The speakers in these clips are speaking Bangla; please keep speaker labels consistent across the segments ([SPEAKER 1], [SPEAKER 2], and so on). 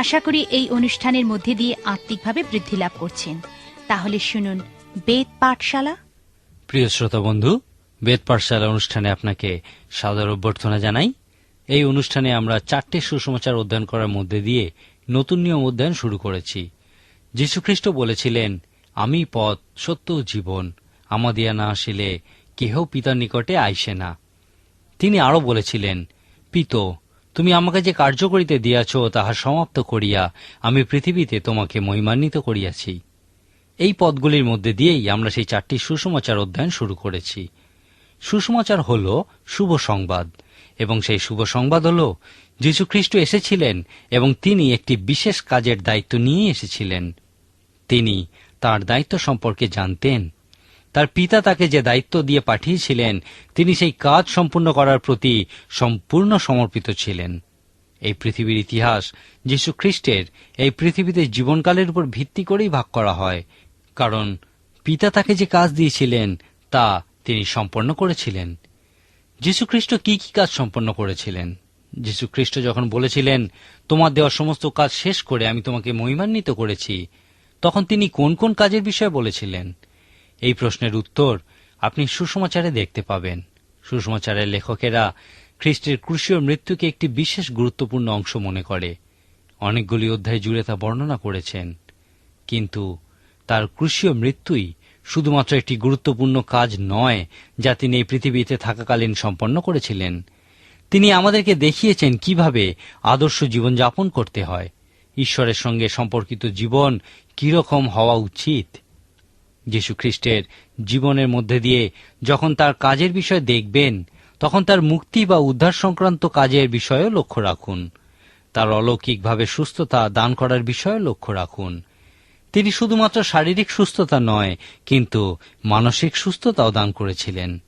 [SPEAKER 1] আশা করি এই অনুষ্ঠানের মধ্যে দিয়ে আত্মিকভাবে বৃদ্ধি লাভ করছেন। তাহলে শুনুন বেদ পাঠশালা।
[SPEAKER 2] প্রিয় শ্রোতা বন্ধু, বেদ পাঠশালা অনুষ্ঠানে আপনাকে সাদর অভ্যর্থনা জানাই। এই অনুষ্ঠানে আমরা চারটে সুসমাচার অধ্যয়ন করার মধ্যে দিয়ে নতুন নিয়ম অধ্যয়ন শুরু করেছি। যীশুখ্রিস্ট বলেছিলেন, আমি পথ, সত্য জীবন। আমাদিয়া না আসিলে কেহ পিতার নিকটে আইসে না। তিনি আরও বলেছিলেন, পিত তুমি আমাকে যে কার্য করিতে দিয়াছ, তাহা সমাপ্ত করিয়া আমি পৃথিবীতে তোমাকে মহিমান্বিত করিয়াছি। এই পদগুলির মধ্যে দিয়েই আমরা সেই চারটি সুসমাচার অধ্যয়ন শুরু করেছি। সুসমাচার হল শুভ সংবাদ, এবং সেই শুভ সংবাদ হল যীশুখ্রিস্ট এসেছিলেন এবং তিনি একটি বিশেষ কাজের দায়িত্ব নিয়ে এসেছিলেন। তিনি তার দায়িত্ব সম্পর্কে জানতেন। তার পিতা তাকে যে দায়িত্ব দিয়ে পাঠিয়েছিলেন, তিনি সেই কাজ সম্পূর্ণ করার প্রতি সম্পূর্ণ সমর্পিত ছিলেন। এই পৃথিবীর ইতিহাস যীশু খ্রিস্টের এই পৃথিবীতে জীবনকালের উপর ভিত্তি করেই ভাগ করা হয়, কারণ পিতা তাকে যে কাজ দিয়েছিলেন, তা তিনি সম্পন্ন করেছিলেন। যীশুখ্রিস্ট কি কি কাজ সম্পন্ন করেছিলেন? যীশুখ্রিস্ট যখন বলেছিলেন, তোমার দেওয়া সমস্ত কাজ শেষ করে আমি তোমাকে মহিমান্বিত করেছি, তখন তিনি কোন কোন কাজের বিষয়ে বলেছিলেন? এই প্রশ্নের উত্তর আপনি সুসমাচারে দেখতে পাবেন। সুসমাচারের লেখকেরা খ্রিস্টের ক্রুশীয় মৃত্যুকে একটি বিশেষ গুরুত্বপূর্ণ অংশ মনে করে। অনেকগুলি অধ্যায় জুড়ে তা বর্ণনা করেছেন। কিন্তু তার ক্রুশীয় মৃত্যুই শুধুমাত্র একটি গুরুত্বপূর্ণ কাজ নয় যা তিনি এই পৃথিবীতে থাকাকালীন সম্পন্ন করেছিলেন। তিনি আমাদেরকে দেখিয়েছেন কীভাবে আদর্শ জীবনযাপন করতে হয়। ঈশ্বরের সঙ্গে সম্পর্কিত জীবন কীরকম হওয়া উচিত? খ্রিস্টের জীবনের মধ্যে দিয়ে যখন তার কাজের বিষয় দেখবেন, তখন তার মুক্তি বা উদ্ধার সংক্রান্ত কাজের বিষয়েও লক্ষ্য রাখুন। তার অলৌকিকভাবে সুস্থতা দান করার বিষয়ে লক্ষ্য রাখুন। তিনি শুধুমাত্র শারীরিক সুস্থতা নয়, কিন্তু মানসিক সুস্থতাও দান করেছিলেন।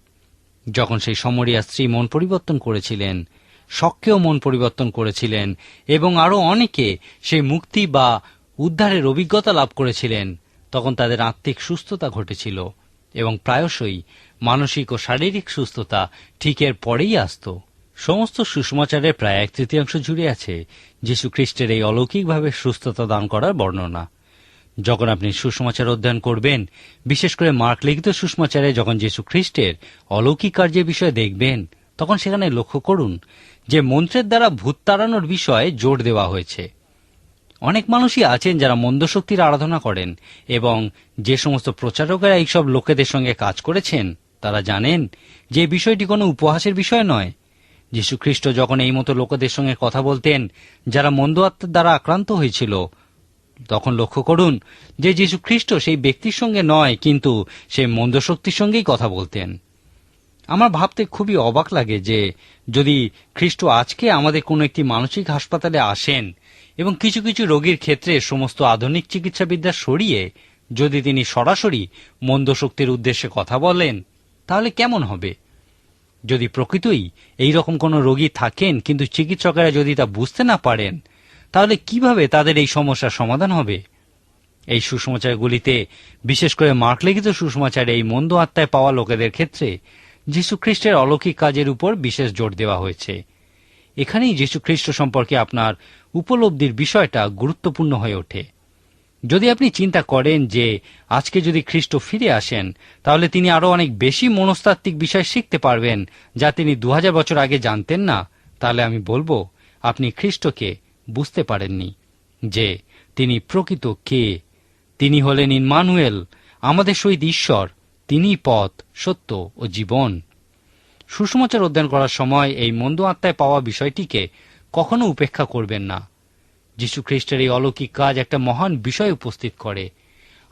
[SPEAKER 2] যখন সেই সমরিয়া স্ত্রী মন পরিবর্তন করেছিলেন শখকেও মন পরিবর্তন করেছিলেন, এবং আরও অনেকে সেই মুক্তি বা উদ্ধারের অভিজ্ঞতা লাভ করেছিলেন তখন তাদের আত্মিক সুস্থতা ঘটেছিল এবং প্রায়শই মানসিক ও শারীরিক সুস্থতা ঠিকের পরেই আসত। সমস্ত সুষমাচারের প্রায় এক তৃতীয়াংশ জুড়ে আছে যীশু খ্রিস্টের এই অলৌকিকভাবে সুস্থতা দান করার বর্ণনা। যখন আপনি সুষমাচার অধ্যয়ন করবেন, বিশেষ করে মার্ক লিখিত সুষমাচারে যখন যীশু খ্রিস্টের অলৌকিক কার্যের বিষয়ে দেখবেন, তখন সেখানে লক্ষ্য করুন যে মন্ত্রের দ্বারা ভূত তাড়ানোর বিষয়ে জোর দেওয়া হয়েছে। অনেক মানুষই আছেন যারা মন্দ শক্তির আরাধনা করেন এবং যে সমস্ত প্রচারকেরা এইসব লোকেদের সঙ্গে কাজ করেছেন, তারা জানেন যে বিষয়টি কোনো উপহাসের বিষয় নয়। যীশুখ্রিস্ট যখন এই মতো লোকেদের সঙ্গে কথা বলতেন, যারা মন্দ আত্মার দ্বারা আক্রান্ত হয়েছিল, তখন লক্ষ্য করুন যে যীশু খ্রিস্ট সেই ব্যক্তির সঙ্গে নয়, কিন্তু সেই মন্দ শক্তির সঙ্গেই কথা বলতেন। আমার ভাবতে খুবই অবাক লাগে যে যদি খ্রিস্ট আজকে আমাদের কোনো একটি মানসিক হাসপাতালে আসেন এবং কিছু কিছু রোগীর ক্ষেত্রে সমস্ত আধুনিক চিকিৎসাবিদ্যা সরিয়ে যদি তিনি সরাসরি মন্দ শক্তির উদ্দেশ্যে কথা বলেন, তাহলে কেমন হবে? যদি প্রকৃতই এই রকম কোনো রোগী থাকেন, কিন্তু চিকিৎসকেরা যদি তা বুঝতে না পারেন, তাহলে কীভাবে তাদের এই সমস্যার সমাধান হবে? এই সুসমাচারগুলিতে বিশেষ করে মার্ক লিখিত সুসমাচারে এই মন্দ আত্মায় পাওয়া লোকেদের ক্ষেত্রে যীশু খ্রিস্টের অলৌকিক কাজের উপর বিশেষ জোর দেওয়া হয়েছে। এখানেই যীশু খ্রিস্ট সম্পর্কে আপনার উপলব্ধির বিষয়টা গুরুত্বপূর্ণ হয়ে ওঠে। যদি আপনি চিন্তা করেন যে আজকে যদি খ্রিস্ট ফিরে আসেন, তাহলে তিনি আরও অনেক বেশি মনস্তাত্ত্বিক বিষয় শিখতে পারবেন যা তিনি দু হাজার বছর আগে জানতেন না। তাহলে আমি বলব, আপনি খ্রিস্টকে বুঝতে পারেননি যে তিনি প্রকৃত কে। তিনি হলেন ইনমানুয়েল আমাদের সহিত ঈশ্বর তিনি পথ, সত্য ও জীবন। সুসমাচার অধ্যয়ন করার সময় এই মন্দ আত্মায় পাওয়া বিষয়টিকে কখনো উপেক্ষা করবেন না। যীশু খ্রিস্টের এই অলৌকিক কাজ একটা মহান বিষয় উপস্থিত করে।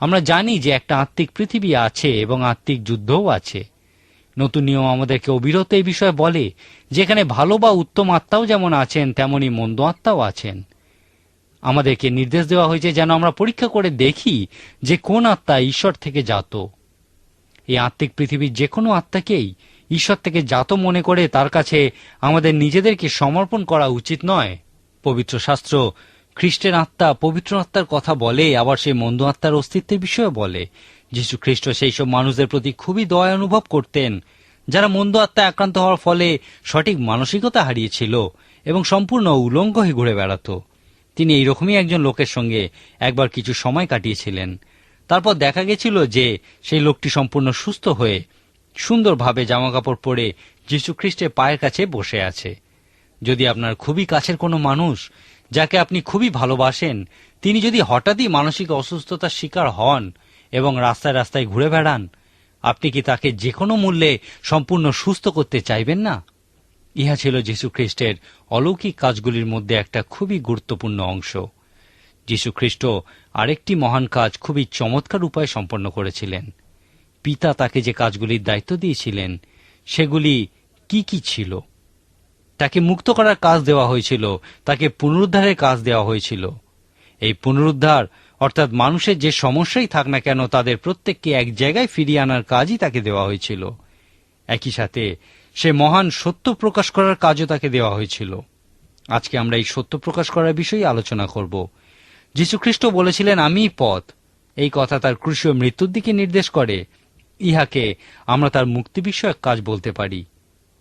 [SPEAKER 2] আমরা জানি যে একটা আত্মিক পৃথিবী আছে এবং আত্মিক যুদ্ধও আছে। নতুন নিয়ম আমাদেরকে অবিরত এই বিষয়ে বলে, যেখানে ভালো বা উত্তম আত্মাও যেমন আছেন, তেমনি মন্দ আত্মাও আছেন। আমাদেরকে নির্দেশ দেওয়া হয়েছে যেন আমরা পরীক্ষা করে দেখি যে কোন আত্মা ঈশ্বর থেকে জাত। এই আত্মিক পৃথিবীর যে কোনো আত্মাকেই ঈশ্বর থেকে জাত মনে করে তার কাছে আমাদের নিজেদেরকে সমর্পণ করা উচিত নয়। পবিত্র শাস্ত্র, খ্রিস্টের আত্মা পবিত্র আত্মার কথা বলে, আবার সেই মন্দ আত্মার অস্তিত্বের বিষয়ে বলে। যীশু খ্রিস্ট সেই সব মানুষদের প্রতি খুবই দয়া অনুভব করতেন, যারা মন্দ আত্মায় আক্রান্ত হওয়ার ফলে সঠিক মানসিকতা হারিয়েছিল এবং সম্পূর্ণ উলঙ্গ হয়ে ঘুরে বেড়াতো। তিনি এইরকমই একজন লোকের সঙ্গে একবার কিছু সময় কাটিয়েছিলেন। তারপর দেখা গেছিল যে সেই লোকটি সম্পূর্ণ সুস্থ হয়ে সুন্দরভাবে জামাকাপড় পরে যীশু খ্রিস্টের পায়ের কাছে বসে আছে। যদি আপনার খুবই কাছের কোনো মানুষ যাকে আপনি খুবই ভালোবাসেন, তিনি যদি হঠাৎই মানসিক অসুস্থতার শিকার হন এবং রাস্তায় রাস্তায় ঘুরে বেড়ান, আপনি কি তাকে যে কোনো মূল্যে সম্পূর্ণ সুস্থ করতে চাইবেন না? ইহা ছিল যীশু খ্রিস্টের অলৌকিক কাজগুলির মধ্যে একটা খুবই গুরুত্বপূর্ণ অংশ। যীশু খ্রিস্ট আরেকটি মহান কাজ খুবই চমৎকার উপায়ে সম্পন্ন করেছিলেন। পিতা তাকে যে কাজগুলির দায়িত্ব দিয়েছিলেন, সেগুলি কি কি ছিল? তাকে মুক্ত করার কাজ দেওয়া হয়েছিল, তাকে পুনরুদ্ধারের কাজ দেওয়া হয়েছিল। এই পুনরুদ্ধার, অর্থাৎ মানুষের যে সমস্যাই থাক না কেন, তাদের প্রত্যেককে এক জায়গায় ফিরিয়ে আনার কাজই তাকে দেওয়া হয়েছিল। একই সাথে, সে মহান সত্য প্রকাশ করার কাজও তাকে দেওয়া হয়েছিল। আজকে আমরা এই সত্য প্রকাশ করার বিষয়ে আলোচনা করব। যীশুখ্রিস্ট বলেছিলেন, আমিই পথ। এই কথা তার ক্রুশীয় মৃত্যুর দিকে নির্দেশ করে। ইহাকে আমরা তার মুক্তি বিষয়ক কাজ বলতে পারি।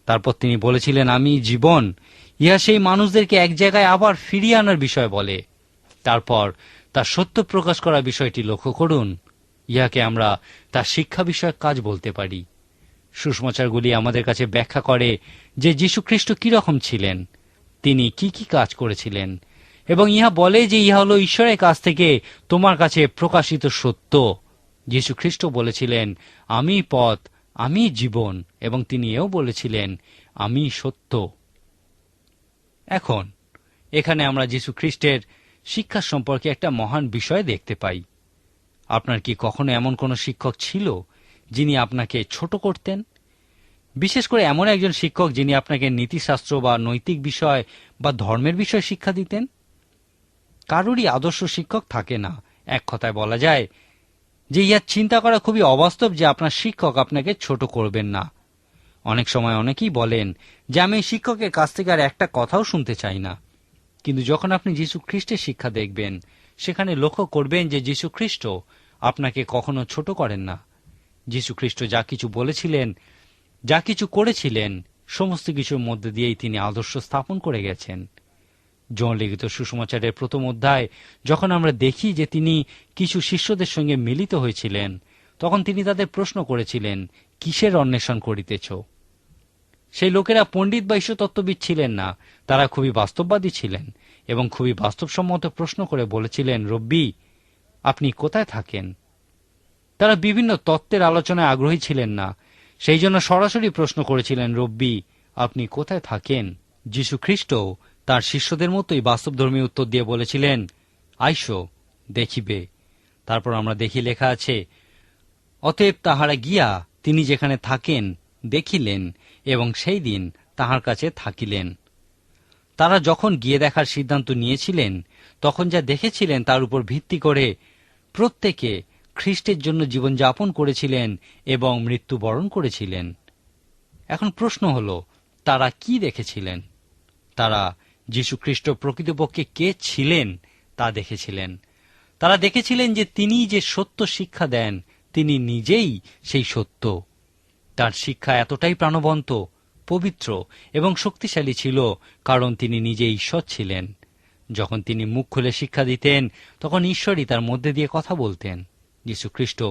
[SPEAKER 2] তারপর তিনি বলেছিলেন, আমি জীবন, ইহা সেই মানুষদেরকে এক জায়গায় আবার ফিরিয়ে আনার বিষয় বলে। তারপর তার সত্য প্রকাশ করা বিষয়টি লক্ষ্য করুন। ইহাকে আমরা তার শিক্ষা বিষয়ক কাজ বলতে পারি। সুষমাচারগুলি আমাদের কাছে ব্যাখ্যা করে যে যীশুখ্রিস্ট কীরকম ছিলেন, তিনি কি কি কাজ করেছিলেন, এবং ইহা বলে যে ইহা হল ঈশ্বরের কাছ থেকে তোমার কাছে প্রকাশিত সত্য। যীশু খ্রিস্ট বলেছিলেন, আমি পথ, আমি জীবন। এবং তিনি এও বলেছিলেন, আমি সত্য। এখন, এখানে আমরা যীশু খ্রিস্টের শিক্ষা সম্পর্কে একটা মহান বিষয় দেখতে পাই। আপনার কি কখনো এমন কোনো শিক্ষক ছিল, যিনি আপনাকে ছোট করতেন? বিশেষ করে এমন একজন শিক্ষক যিনি আপনাকে নীতিশাস্ত্র বা নৈতিক বিষয় বা ধর্মের বিষয় শিক্ষা দিতেন? কারোরই আদর্শ শিক্ষক থাকে না। এক কথায় বলা যায় যে ইহার চিন্তা করা খুবই অবাস্তব যে আপনার শিক্ষক আপনাকে ছোট করবেন না। অনেক সময় অনেকেই বলেন যে আমি শিক্ষকের কাছ থেকে আর একটা কথাও শুনতে চাই না। কিন্তু যখন আপনি যীশু খ্রিস্টের শিক্ষা দেখবেন, সেখানে লক্ষ্য করবেন যে যীশু খ্রিস্ট আপনাকে কখনো ছোট করেন না। যীশু খ্রিস্ট যা কিছু বলেছিলেন, যা কিছু করেছিলেন, সমস্ত কিছুর মধ্যে দিয়েই তিনি আদর্শ স্থাপন করে গেছেন। জন লিখিত সুসমাচারের প্রথম অধ্যায়, যখন আমরা দেখি যে তিনি কিছু শিষ্যদের সঙ্গে মিলিত হয়েছিলেন, তখন তিনি তাদের প্রশ্ন করেছিলেন, কিসের অন্বেষণ করিতেছ? সেই লোকেরা পণ্ডিত বা ঈশ্বরতত্ত্ববিদ ছিলেন না, তারা খুবই বাস্তববাদী ছিলেন এবং খুবই বাস্তবসম্মত প্রশ্ন করে বলেছিলেন, রব্বি, আপনি কোথায় থাকেন? তারা বিভিন্ন তত্ত্বের আলোচনায় আগ্রহী ছিলেন না, সেই জন্য সরাসরি প্রশ্ন করেছিলেন, রব্বি, আপনি কোথায় থাকেন? যীশু খ্রিস্ট তার শিষ্যদের মতোই বাস্তবধর্মী উত্তর দিয়ে বলেছিলেন, আইসো, দেখিবে। তারপর আমরা দেখি লেখা আছে, অতএব তাহারা গিয়া তিনি যেখানে থাকেন দেখিলেন এবং সেই দিন তাহার কাছে থাকিলেন। তারা যখন গিয়ে দেখার সিদ্ধান্ত নিয়েছিলেন, তখন যা দেখেছিলেন তার উপর ভিত্তি করে প্রত্যেকে খ্রিস্টের জন্য জীবনযাপন করেছিলেন এবং মৃত্যুবরণ করেছিলেন। এখন প্রশ্ন হল, তারা কি দেখেছিলেন? তারা যীশুখ্রিস্ট প্রকৃতপক্ষে কে ছিলেন তা দেখেছিলেন। তারা দেখেছিলেন যে তিনি যে সত্য শিক্ষা দেন, তিনি নিজেই সেই সত্য। তার শিক্ষা এতটাই প্রাণবন্ত, পবিত্র এবং শক্তিশালী ছিল, কারণ তিনি নিজে ঈশ্বর ছিলেন। যখন তিনি মুখ খুলে শিক্ষা দিতেন, তখন ঈশ্বরই তার মধ্যে দিয়ে কথা বলতেন। যীশুখ্রিস্ট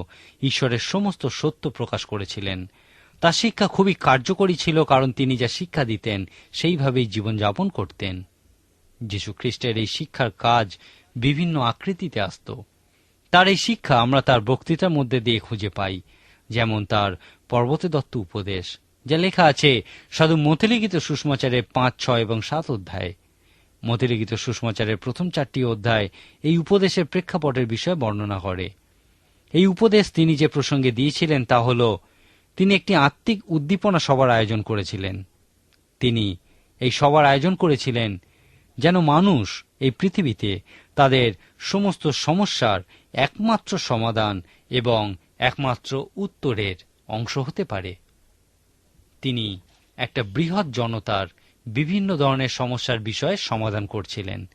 [SPEAKER 2] ঈশ্বরের সমস্ত সত্য প্রকাশ করেছিলেন। তার শিক্ষা খুবই কার্যকরী ছিল, কারণ তিনি যা শিক্ষা দিতেন, সেইভাবেই জীবনযাপন করতেন। খ্রিস্টের এই শিক্ষার কাজ বিভিন্ন আকৃতিতে আসত। তার এই শিক্ষা আমরা তার বক্তৃতার মধ্যে দিয়ে খুঁজে পাই, যেমন তার পর্বতে দত্ত উপদেশ, যা লেখা আছে সাধু মতিলিখিত সুষমাচারের পাঁচ, ছয় এবং সাত অধ্যায়। মতিলিখিত সুষমাচারের প্রথম চারটি অধ্যায় এই উপদেশের প্রেক্ষাপটের বিষয়ে বর্ণনা করে। এই উপদেশ তিনি যে প্রসঙ্গে দিয়েছিলেন তা হল তিনি একটি আত্মিক উদ্দীপনা সভার আয়োজন করেছিলেন। তিনি এই সভার আয়োজন করেছিলেন যেন মানুষ এই পৃথিবীতে তাদের সমস্ত সমস্যার একমাত্র সমাধান এবং একমাত্র উত্তরের অংশ হতে পারে। তিনি একটা বৃহৎ জনতার বিভিন্ন ধরনের সমস্যার বিষয়ে সমাধান করছিলেন।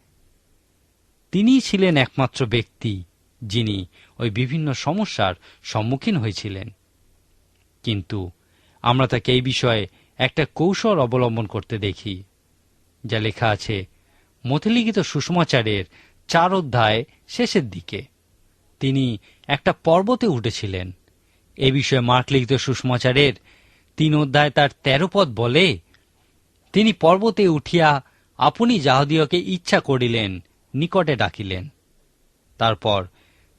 [SPEAKER 2] তিনিই ছিলেন একমাত্র ব্যক্তি যিনি ওই বিভিন্ন সমস্যার সম্মুখীন হয়েছিলেন। কিন্তু আমরা তাকে এই বিষয়ে একটা কৌশল অবলম্বন করতে দেখি, যা লেখা আছে মথলিখিত সুষমাচারের চার অধ্যায় শেষের দিকে। তিনি একটা পর্বতে উঠেছিলেন। এ বিষয়ে মার্ক লিখিত সুষমাচারের তিন অধ্যায় তার তেরো পদ বলে, তিনি পর্বতে উঠিয়া আপনি যাহদিওকে ইচ্ছা করিলেন নিকটে ডাকিলেন। তারপর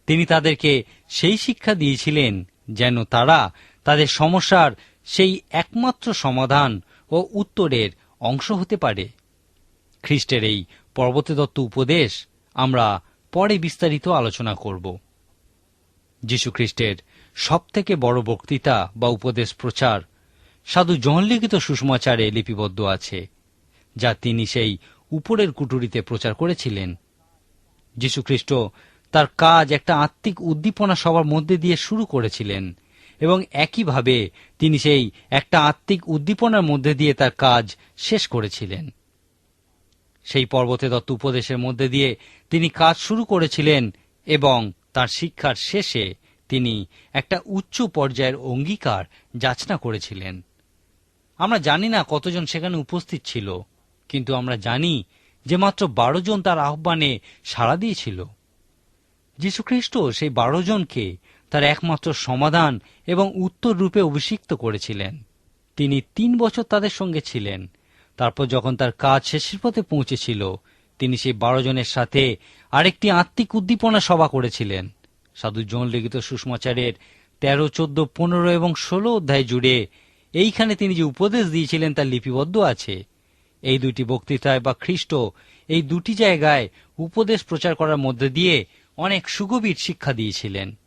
[SPEAKER 2] তিনি তাদেরকে সেই শিক্ষা দিয়েছিলেন যেন তারা তাদের সমস্যার সেই একমাত্র সমাধান ও উত্তরের অংশ হতে পারে। খ্রিস্টের এই পর্বতদত্ত উপদেশ আমরা পরে বিস্তারিত আলোচনা করব। যীশুখ্রিস্টের সবথেকে বড় বক্তৃতা বা উপদেশ প্রচার সাধু জনলিখিত সুষমাচারে লিপিবদ্ধ আছে, যা তিনি সেই উপরের কুটুরিতে প্রচার করেছিলেন। যীশুখ্রিস্ট তার কাজ একটা আত্মিক উদ্দীপনা সবার মধ্যে দিয়ে শুরু করেছিলেন। এবং একইভাবে তিনি সেই একটা আত্মিক উদ্দীপনার মধ্যে দিয়ে তার কাজ শেষ করেছিলেন। সেই পর্বতে দত্ত উপদেশের মধ্যে দিয়ে তিনি কাজ শুরু করেছিলেন এবং তার শিক্ষার শেষে তিনি একটা উচ্চ পর্যায়ের অঙ্গীকার যাচনা করেছিলেন। আমরা জানি না কতজন সেখানে উপস্থিত ছিল, কিন্তু আমরা জানি যে মাত্র বারো জন তার আহ্বানে সাড়া দিয়েছিল। যীশুখ্রিস্ট সেই বারো জনকে তার একমাত্র সমাধান এবং উত্তর রূপে অভিষিক্ত করেছিলেন। তিনি তিন বছর তাদের সঙ্গে ছিলেন। তারপর যখন তার কাজ শেষের পথে পৌঁছেছিল, তিনি সেই বারো জনের সাথে আরেকটি আত্মিক উদ্দীপনা সভা করেছিলেন। সাধু জন লিখিত সুষমাচারের তেরো, চোদ্দ, পনেরো এবং ষোলো অধ্যায় জুড়ে এইখানে তিনি যে উপদেশ দিয়েছিলেন তা লিপিবদ্ধ আছে। এই দুটি বক্তৃতায় বা খ্রিস্ট এই দুটি জায়গায় উপদেশ প্রচার করার মধ্যে দিয়ে অনেক সুগভীর শিক্ষা দিয়েছিলেন।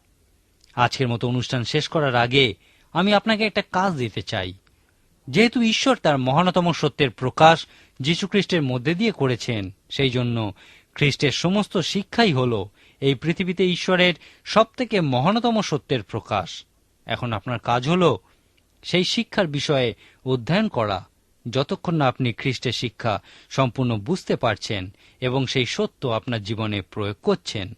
[SPEAKER 2] আজকের মতো অনুষ্ঠান শেষ করার আগে আমি আপনাকে একটা কাজ দিতে চাই। যেহেতু ঈশ্বর তার মহানতম সত্যের প্রকাশ যীশুখ্রিস্টের মধ্যে দিয়ে করেছেন, সেই জন্য খ্রিস্টের সমস্ত শিক্ষাই হল এই পৃথিবীতে ঈশ্বরের সবথেকে মহানতম সত্যের প্রকাশ। এখন আপনার কাজ হল সেই শিক্ষার বিষয়ে অধ্যয়ন করা, যতক্ষণ না আপনি খ্রিস্টের শিক্ষা সম্পূর্ণ বুঝতে পারছেন এবং সেই সত্য আপনার জীবনে প্রয়োগ করছেন।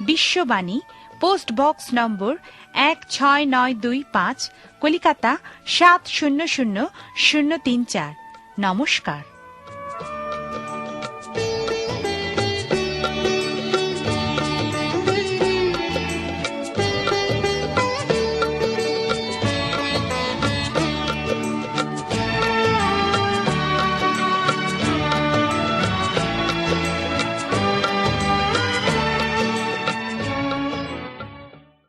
[SPEAKER 1] বিশ্ববাণী, পোস্ট বক্স নম্বর এক ছয় নয় দুই পাঁচ, কলিকাতা সাত শূন্য শূন্য শূন্য তিন চার। নমস্কার।